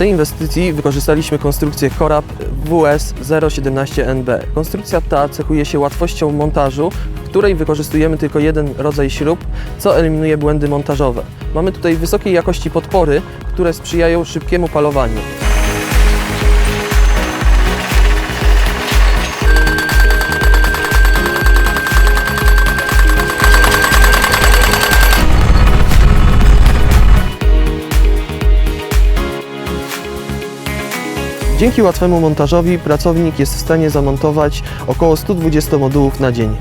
tej inwestycji wykorzystaliśmy konstrukcję Corab WS 017NB. Konstrukcja ta cechuje się łatwością montażu, w której wykorzystujemy tylko jeden rodzaj śrub, co eliminuje błędy montażowe. Mamy tutaj wysokiej jakości podpory, które sprzyjają szybkiemu palowaniu. Dzięki łatwemu montażowi pracownik jest w stanie zamontować około 120 modułów na dzień.